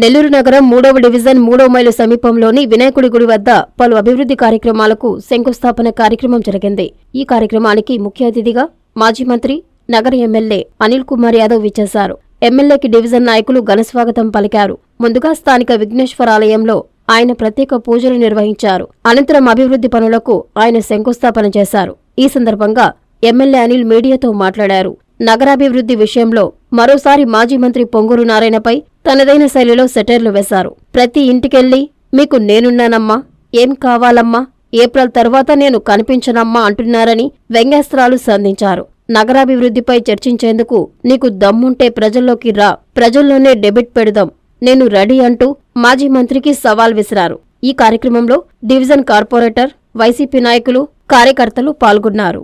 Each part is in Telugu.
నెల్లూరు నగరం మూడవ డివిజన్ మూడవ మైలు సమీపంలోని వినాయకుడి గుడి వద్ద పలు అభివృద్ధి కార్యక్రమాలకు శంకుస్థాపన కార్యక్రమం జరిగింది. ఈ కార్యక్రమానికి ముఖ్య అతిథిగా మాజీ మంత్రి నగర ఎమ్మెల్యే అనిల్ కుమార్ యాదవ్ విచ్చేశారు. ఎమ్మెల్యేకి డివిజన్ నాయకులు ఘనస్వాగతం పలికారు. ముందుగా స్థానిక విఘ్నేశ్వర ఆలయంలో ఆయన ప్రత్యేక పూజలు నిర్వహించారు. అనంతరం అభివృద్ధి పనులకు ఆయన శంకుస్థాపన చేశారు. ఈ సందర్భంగా ఎమ్మెల్యే అనిల్ మీడియాతో మాట్లాడారు. నగరాభివృద్ధి విషయంలో మరోసారి మాజీ మంత్రి పొంగూరు నారాయణపై తనదైన శైలిలో సెటైర్లు వేశారు. ప్రతి ఇంటికెళ్ళి మీకు నేనున్నానమ్మా ఏం కావాలమ్మా ఏప్రిల్ తర్వాత నేను కనిపించనమ్మా అంటున్నారని వ్యంగ్యాస్త్రాలు సంధించారు. నగరాభివృద్ధిపై చర్చించేందుకు నీకు దమ్ముంటే ప్రజల్లోకి రా ప్రజల్లోనే డెబిట్ పెడదాం నేను రెడీ అంటూ మాజీ మంత్రికి సవాల్ విసిరారు. ఈ కార్యక్రమంలో డివిజన్ కార్పొరేటర్ వైసీపీ నాయకులు కార్యకర్తలు పాల్గొన్నారు.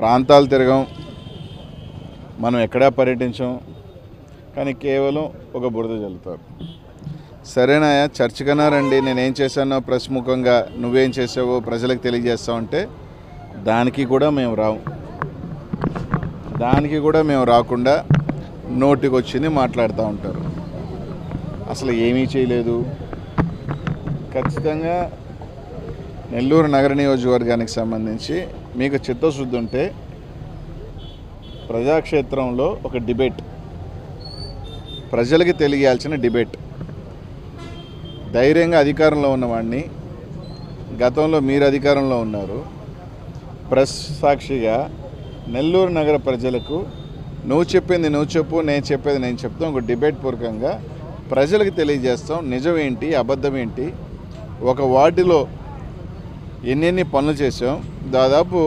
ప్రాంతాలు తిరగం మనం ఎక్కడా పర్యటించం కానీ కేవలం ఒక బురద చల్లుతారు సరేనాయా చర్చకన్నా రండి నేనేం చేశానో ప్రశ్ముఖంగా నువ్వేం చేసావో ప్రజలకు తెలియజేస్తావు అంటే దానికి కూడా మేము రావు. దానికి కూడా మేము రాకుండా నోటికి వచ్చింది మాట్లాడుతూ ఉంటారు. అసలు ఏమీ చేయలేదు. ఖచ్చితంగా నెల్లూరు నగర నియోజకవర్గానికి సంబంధించి మీకు చిత్తశుద్ధి ఉంటే ప్రజాక్షేత్రంలో ఒక డిబేట్. ప్రజలకి తెలియాల్సిన డిబేట్. ధైర్యంగా అధికారంలో ఉన్నవాడిని గతంలో మీరు అధికారంలో ఉన్నారు. ప్రెస్ సాక్షిగా నెల్లూరు నగర ప్రజలకు నువ్వు చెప్పింది నువ్వు చెప్పు నేను చెప్పేది నేను చెప్తాం. ఒక డిబేట్ పూర్వకంగా ప్రజలకు తెలియజేస్తాం. నిజం ఏంటి అబద్ధం ఏంటి? ఒక వార్డులో ఎన్నెన్ని పనులు చేసాం దాదాపు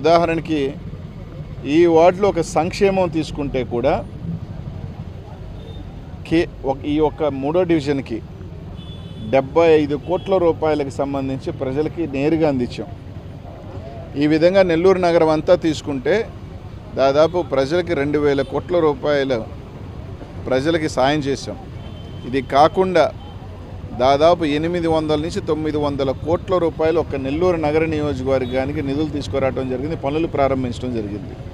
ఉదాహరణకి ఈ వార్డులో ఒక సంక్షేమం తీసుకుంటే కూడా కే ఒక- ఈ యొక్క మూడో డివిజన్కి డెబ్బై ఐదు కోట్ల రూపాయలకు సంబంధించి ప్రజలకి నేరుగా అందించాం. ఈ విధంగా నెల్లూరు నగరం అంతా తీసుకుంటే దాదాపు ప్రజలకి రెండు వేల కోట్ల రూపాయలు ప్రజలకి సాయం చేశాం. ఇది కాకుండా దాదాపు ఎనిమిది వందల నుంచి తొమ్మిది వందల కోట్ల రూపాయలు ఒక నెల్లూరు నగర నియోజకవర్గానికి నిధులు తీసుకురావడం జరిగింది పనులు ప్రారంభించడం జరిగింది.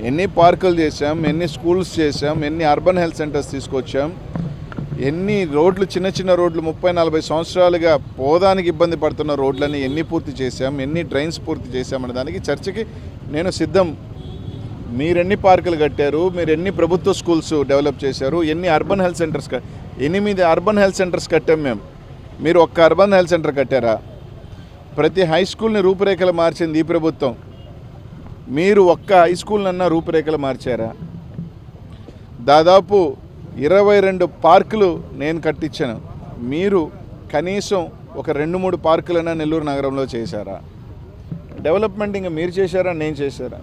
ఎన్ని పార్కులు చేశాం ఎన్ని స్కూల్స్ చేశాం ఎన్ని అర్బన్ హెల్త్ సెంటర్స్ తీసుకొచ్చాం ఎన్ని రోడ్లు చిన్న చిన్న రోడ్లు ముప్పై నలభై సంవత్సరాలుగా పోదానికి ఇబ్బంది పడుతున్న రోడ్లని ఎన్ని పూర్తి చేశాం ఎన్ని డ్రైన్స్ పూర్తి చేశామనే దానికి చర్చకి నేను సిద్ధం. మీరెన్ని పార్కులు కట్టారు మీరు ఎన్ని ప్రభుత్వ స్కూల్స్ డెవలప్ చేశారు ఎన్ని అర్బన్ హెల్త్ సెంటర్స్ ఎనిమిది అర్బన్ హెల్త్ సెంటర్స్ కట్టాం మేము మీరు ఒక్క అర్బన్ హెల్త్ సెంటర్ కట్టారా? ప్రతి హై స్కూల్ని రూపురేఖలు మార్చింది ఈ ప్రభుత్వం. మీరు ఒక్క హై స్కూల్నన్నా రూపురేఖలు మార్చారా? దాదాపు ఇరవై రెండు పార్కులు నేను కట్టించాను. మీరు కనీసం ఒక రెండు మూడు పార్కులైనా నెల్లూరు నగరంలో చేశారా? డెవలప్మెంట్ ఇంకా మీరు చేశారా నేను చేశారా?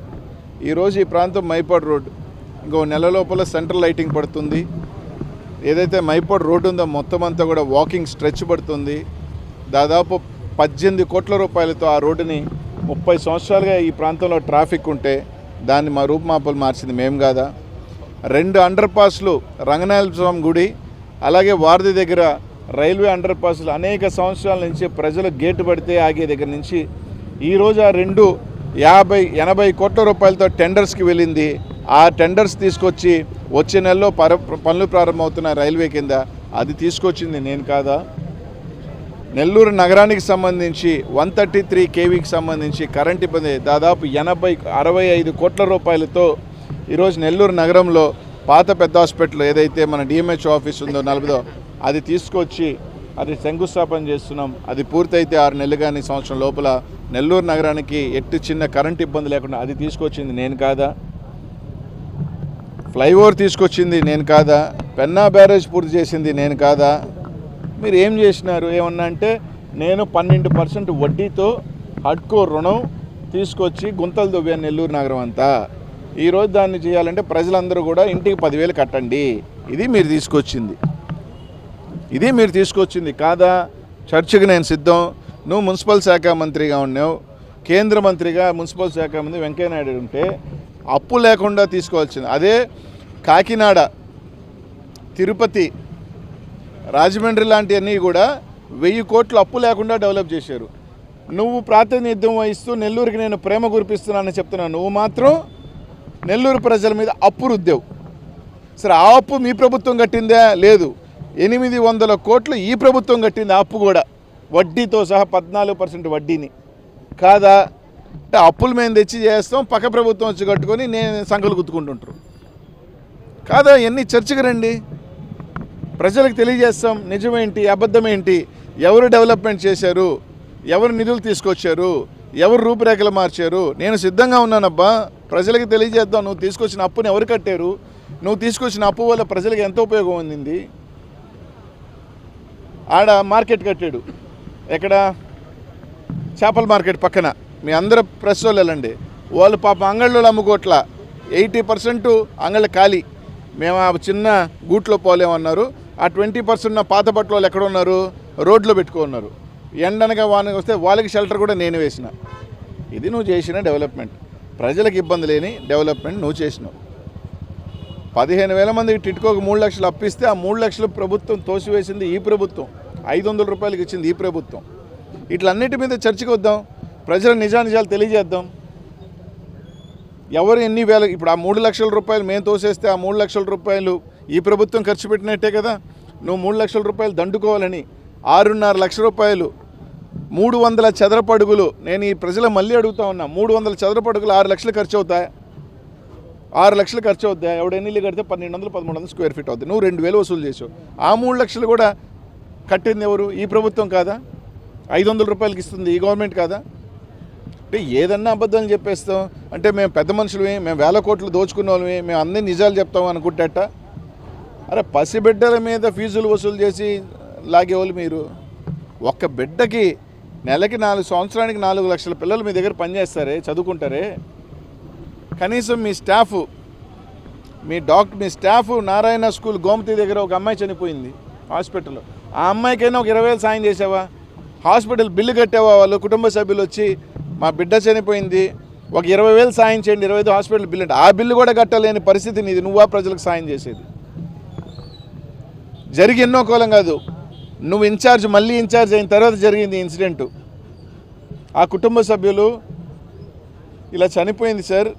ఈరోజు ఈ ప్రాంతం మైపాడ్ రోడ్. ఇంకో నెల లోపల సెంట్రల్ లైటింగ్ పడుతుంది. ఏదైతే మైపాడ్ రోడ్ ఉందో మొత్తం అంతా కూడా వాకింగ్ స్ట్రెచ్ పడుతుంది. దాదాపు పద్దెనిమిది కోట్ల రూపాయలతో ఆ రోడ్డుని ముప్పై సంవత్సరాలుగా ఈ ప్రాంతంలో ట్రాఫిక్ ఉంటే దాన్ని మా రూపుమాపలు మార్చింది మేము కాదా? రెండు అండర్ పాస్లు రంగనాయల స్వామి గుడి అలాగే వారధి దగ్గర రైల్వే అండర్ పాస్లు అనేక సంవత్సరాల నుంచి ప్రజలు గేటు పడితే ఆగే దగ్గర నుంచి ఈరోజు ఆ రెండు యాభై ఎనభై కోట్ల రూపాయలతో టెండర్స్కి వెళ్ళింది. ఆ టెండర్స్ తీసుకొచ్చి వచ్చే నెలలో పర పనులు ప్రారంభమవుతున్న రైల్వే కింద. అది తీసుకొచ్చింది నేను కాదా? నెల్లూరు నగరానికి సంబంధించి వన్ థర్టీ త్రీ కేవీకి సంబంధించి కరెంట్ ఇబ్బంది. దాదాపు ఎనభై అరవై ఐదు కోట్ల రూపాయలతో ఈరోజు నెల్లూరు నగరంలో పాత పెద్ద హాస్పిటల్ ఏదైతే మన డిఎంహెచ్ ఆఫీస్ ఉందో నలభదో అది తీసుకొచ్చి అది శంకుస్థాపన చేస్తున్నాం. అది పూర్తయితే ఆరు నెలలు కానీ సంవత్సరం లోపల నెల్లూరు నగరానికి ఎట్టి చిన్న కరెంట్ ఇబ్బంది లేకుండా అది తీసుకొచ్చింది నేను కాదా? ఫ్లైఓవర్ తీసుకొచ్చింది నేను కాదా? పెన్నా బ్యారేజ్ పూర్తి చేసింది నేను కాదా? మీరు ఏం చేసినారు? ఏమన్నా అంటే నేను పన్నెండు పర్సెంట్ వడ్డీతో హడ్కో రుణం తీసుకొచ్చి గుంతలు దొవ్వాను నెల్లూరు నగరం అంతా. ఈరోజు దాన్ని చేయాలంటే ప్రజలందరూ కూడా ఇంటికి పదివేలు కట్టండి. ఇది మీరు తీసుకొచ్చింది. ఇది మీరు తీసుకొచ్చింది కాదా? చర్చకు నేను సిద్ధం. నువ్వు మున్సిపల్ శాఖ మంత్రిగా ఉన్నావు. కేంద్ర మంత్రిగా మున్సిపల్ శాఖ మంత్రి వెంకయ్యనాయుడు ఉంటే అప్పు లేకుండా తీసుకోవాల్సింది. అదే కాకినాడ తిరుపతి రాజమండ్రి లాంటివన్నీ కూడా వెయ్యి కోట్లు అప్పు లేకుండా డెవలప్ చేశారు. నువ్వు ప్రాతినిధ్యం వహిస్తూ నెల్లూరుకి నేను ప్రేమ కురిపిస్తున్నానని చెప్తున్నాను నువ్వు మాత్రం నెల్లూరు ప్రజల మీద అప్పు రుద్దావు. సరే ఆ అప్పు మీ ప్రభుత్వం కట్టిందా? లేదు. ఎనిమిది వందల కోట్లు ఈ ప్రభుత్వం కట్టింది ఆ అప్పు కూడా. వడ్డీతో సహా పద్నాలుగు పర్సెంట్ వడ్డీని. కాదా? అంటే అప్పులు మేము తెచ్చి చేస్తాం పక్క ప్రభుత్వం వచ్చి కట్టుకొని నేను సంఖలు గుర్తుకుంటుంటారు కాదా? ఎన్ని చర్చకు రండి. ప్రజలకు తెలియజేస్తాం నిజమేంటి అబద్ధమేంటి ఎవరు డెవలప్మెంట్ చేశారు ఎవరు నిధులు తీసుకొచ్చారు ఎవరు రూపురేఖలు మార్చారు. నేను సిద్ధంగా ఉన్నానబ్బా ప్రజలకు తెలియజేద్దాం. నువ్వు తీసుకొచ్చిన అప్పుని ఎవరు కట్టారు? నువ్వు తీసుకొచ్చిన అప్పు వల్ల ప్రజలకు ఎంత ఉపయోగం అందింది ఆడ మార్కెట్ కట్టాడు. ఎక్కడ? చేపల మార్కెట్ పక్కన. మీ అందరూ ప్రెస్ వాళ్ళు వెళ్ళండి. వాళ్ళు పాప అంగళ్ళు అమ్ముకోట్ల. ఎయిటీ పర్సెంట్ అంగళ్ళ ఖాళీ. మేము ఆ చిన్న గూట్లో పోలేమన్నారు. ఆ ట్వంటీ పర్సెంట్ ఉన్న పాత బట్టలు ఎక్కడ ఉన్నారు? రోడ్లో పెట్టుకున్నారు ఎండనగా వానగా వస్తే వాళ్ళకి షెల్టర్ కూడా నేను వేసిన. ఇది నువ్వు చేసిన డెవలప్మెంట్ ప్రజలకు ఇబ్బంది లేని డెవలప్మెంట్ నువ్వు చేసినావు. పదిహేను వేల మందికి టిట్కోకి మూడు లక్షలు అప్పిస్తే ఆ మూడు లక్షలు ప్రభుత్వం తోసివేసింది ఈ ప్రభుత్వం. ఐదు వందల రూపాయలకి ఇచ్చింది ఈ ప్రభుత్వం. ఇట్లన్నిటి మీద చర్చకు వద్దాం. ప్రజల నిజానిజాలు తెలియజేద్దాం. ఎవరు ఎన్ని వేల ఇప్పుడు ఆ మూడు లక్షల రూపాయలు మేము తోసేస్తే ఆ మూడు లక్షల రూపాయలు ఈ ప్రభుత్వం ఖర్చు పెట్టినట్టే కదా? నువ్వు మూడు లక్షల రూపాయలు దండుకోవాలని ఆరున్నర లక్ష రూపాయలు మూడు వందల చదరపడుగులు నేను ఈ ప్రజలు మళ్ళీ అడుగుతా ఉన్నా మూడు వందల చదరపడుగులు ఆరు లక్షలు ఖర్చు అవుతాయి? ఆరు లక్షలు ఖర్చు అవుతాయి? ఎవడ ఎన్ని కడితే పన్నెండు వందలు పదమూడు వందలు స్క్వేర్ ఫీట్ అవుతుంది నువ్వు రెండు వేలు వసూలు చేసావు. ఆ మూడు లక్షలు కూడా కట్టింది ఎవరు? ఈ ప్రభుత్వం కాదా? ఐదు వందల రూపాయలకి ఇస్తుంది ఈ గవర్నమెంట్ కాదా? అంటే ఏదన్నా అబద్ధాలు చెప్పేస్తాం. అంటే మేము పెద్ద మనుషులమే మేము వేల కోట్లు దోచుకున్న వాళ్ళమే మేము అన్ని నిజాలు చెప్తాం అనుకుంటేట అరే పసిబిడ్డల మీద ఫీజులు వసూలు చేసి లాగేవాళ్ళు మీరు? ఒక్క బిడ్డకి నెలకి నాలుగు సంవత్సరానికి నాలుగు లక్షల పిల్లలు మీ దగ్గర పనిచేస్తారే చదువుకుంటారే? కనీసం మీ స్టాఫ్ మీ డాక్టర్ మీ స్టాఫ్ నారాయణ స్కూల్ గోమతి దగ్గర ఒక అమ్మాయి చనిపోయింది హాస్పిటల్లో. ఆ అమ్మాయికైనా ఒక ఇరవై వేలు సాయం చేసావా? హాస్పిటల్ బిల్లు కట్టేవా వాళ్ళు? కుటుంబ సభ్యులు వచ్చి మా బిడ్డ చనిపోయింది ఒక ఇరవై వేలు సాయం చేయండి ఇరవై ఐదు హాస్పిటల్ బిల్లు అంటే ఆ బిల్లు కూడా కట్టలేని పరిస్థితి నీది. నువ్వా ప్రజలకు సాయం చేసేది? జరిగి ఎన్నో కోలం కాదు. నువ్వు ఇన్ఛార్జ్ మళ్ళీ ఇన్ఛార్జ్ అయిన తర్వాత జరిగింది ఇన్సిడెంటు. ఆ కుటుంబ సభ్యులు ఇలా చనిపోయింది సార్.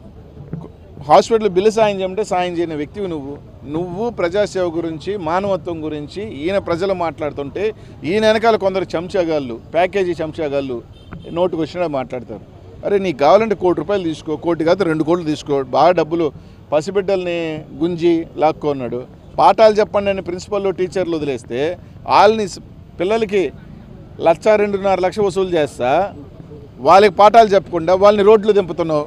హాస్పిటల్ బిల్లు సాయం చేయమంటే సాయం చేయని వ్యక్తివి నువ్వు. నువ్వు ప్రజాసేవ గురించి మానవత్వం గురించి ఈయన ప్రజలు మాట్లాడుతుంటే ఈయన వెనకాల కొందరు చెంచాగాళ్ళు ప్యాకేజీ చెంచాగాళ్ళు నోటుకు వచ్చినా మాట్లాడతారు. అరే నీకు కావాలంటే కోటి రూపాయలు తీసుకో కోటి కాదు రెండు కోట్లు తీసుకో బాగా డబ్బులు పసిబిడ్డల్ని గుంజి లాక్కున్నాడు. పాఠాలు చెప్పండి అని ప్రిన్సిపల్ టీచర్లు వదిలేస్తే వాళ్ళని పిల్లలకి లక్ష రెండున్నర లక్ష వసూలు చేస్తా. వాళ్ళకి పాఠాలు చెప్పకుండా వాళ్ళని రోడ్లు దింపుతున్నావు.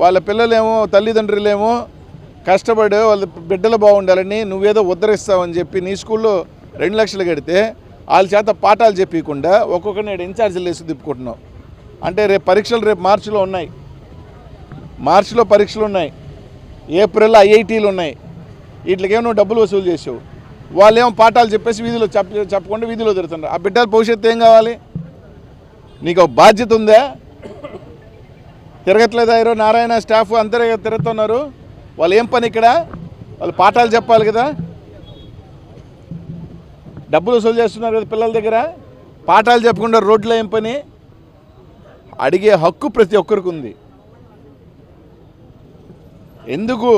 వాళ్ళ పిల్లలేమో తల్లిదండ్రులేమో కష్టపడే వాళ్ళ బిడ్డలు బాగుండాలని నువ్వేదో ఉద్ధరిస్తావని చెప్పి నీ స్కూల్లో రెండు లక్షలు కడితే వాళ్ళ చేత పాఠాలు చెప్పకుండా ఒక్కొక్కరిని నేడు ఇన్ఛార్జీలు వేసి తిప్పుకుంటున్నావు అంటే రేపు పరీక్షలు రేపు మార్చిలో ఉన్నాయి. మార్చిలో పరీక్షలు ఉన్నాయి. ఏప్రిల్లో ఐఐటీలు ఉన్నాయి. వీటికేమో నువ్వు డబ్బులు వసూలు చేసావు. వాళ్ళు ఏమో పాఠాలు చెప్పేసి వీధిలో చెప్ప చెప్పకుండా వీధిలో తిరుగుతున్నారు. ఆ బిడ్డల భవిష్యత్తు ఏం కావాలి? నీకు ఒక బాధ్యత ఉందా? తిరగట్లేదా ఈరోజు నారాయణ స్టాఫ్ అందరూ తిరుగుతున్నారు? వాళ్ళు ఏం పని ఇక్కడ? వాళ్ళు పాఠాలు చెప్పాలి కదా? డబ్బులు వసూలు చేస్తున్నారు కదా పిల్లల దగ్గర? పాఠాలు చెప్పకుండా రోడ్లో ఏం పని? అడిగే హక్కు ప్రతి ఒక్కరికి ఉంది. ఎందుకు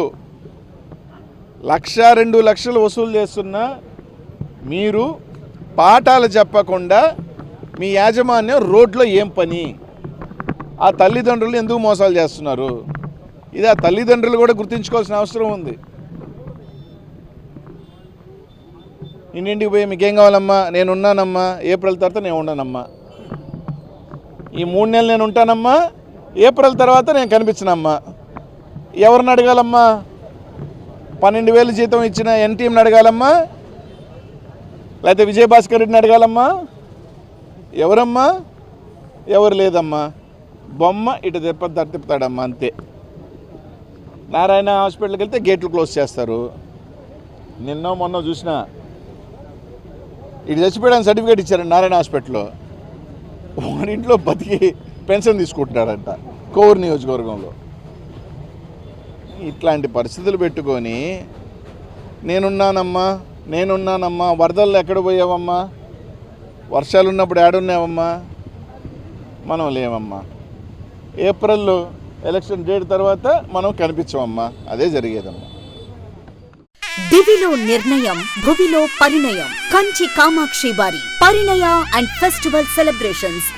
లక్ష రెండు లక్షలు వసూలు చేస్తున్న మీరు పాఠాలు చెప్పకుండా మీ యాజమాన్యం రోడ్లో ఏం పని? ఆ తల్లిదండ్రులు ఎందుకు మోసాలు చేస్తున్నారు? ఇది ఆ తల్లిదండ్రులు కూడా గుర్తుంచుకోవాల్సిన అవసరం ఉంది. ఇంటింటికి పోయి మీకేం కావాలమ్మా? నేను ఉన్నానమ్మా ఏప్రిల్ తర్వాత నేను ఉండనమ్మా. ఈ మూడు నెలలు నేను ఉంటానమ్మా. ఏప్రిల్ తర్వాత నేను కనిపించనమ్మా. ఎవరిని అడగాలమ్మా? పన్నెండు వేలు జీతం ఇచ్చిన ఎన్టీఎంని అడగాలమ్మా? లేకపోతే విజయభాస్కర్ రెడ్డిని అడగాలమ్మా? ఎవరమ్మా? ఎవరు లేదమ్మా? బొమ్మ ఇటు తిప్ప తిప్పుతాడమ్మా అంతే. నారాయణ హాస్పిటల్కి వెళ్తే గేట్లు క్లోజ్ చేస్తారు. నిన్న మొన్న చూసిన. ఇటు చచ్చిపోయాడని సర్టిఫికేట్ ఇచ్చారండి నారాయణ హాస్పిటల్లో. వాడింట్లో బతికి పెన్షన్ తీసుకుంటున్నాడంట కోవూరు నియోజకవర్గంలో. ఇట్లాంటి పరిస్థితులు పెట్టుకొని నేనున్నానమ్మా నేనున్నానమ్మా వరదల్లో ఎక్కడ పోయావమ్మా? వర్షాలు ఉన్నప్పుడు ఏడున్నావమ్మా? మనం లేవమ్మా. ఏప్రిల్లో ఎలక్షన్ డేట్ తర్వాత మనం కనిపించమమ్మా అదే జరిగేదమ్మా. దివిలో నిర్ణయం భువిలో పరిణయం. కంచి కామాక్షి వారి పరిణయ అండ్ ఫెస్టివల్ సెలబ్రేషన్స్.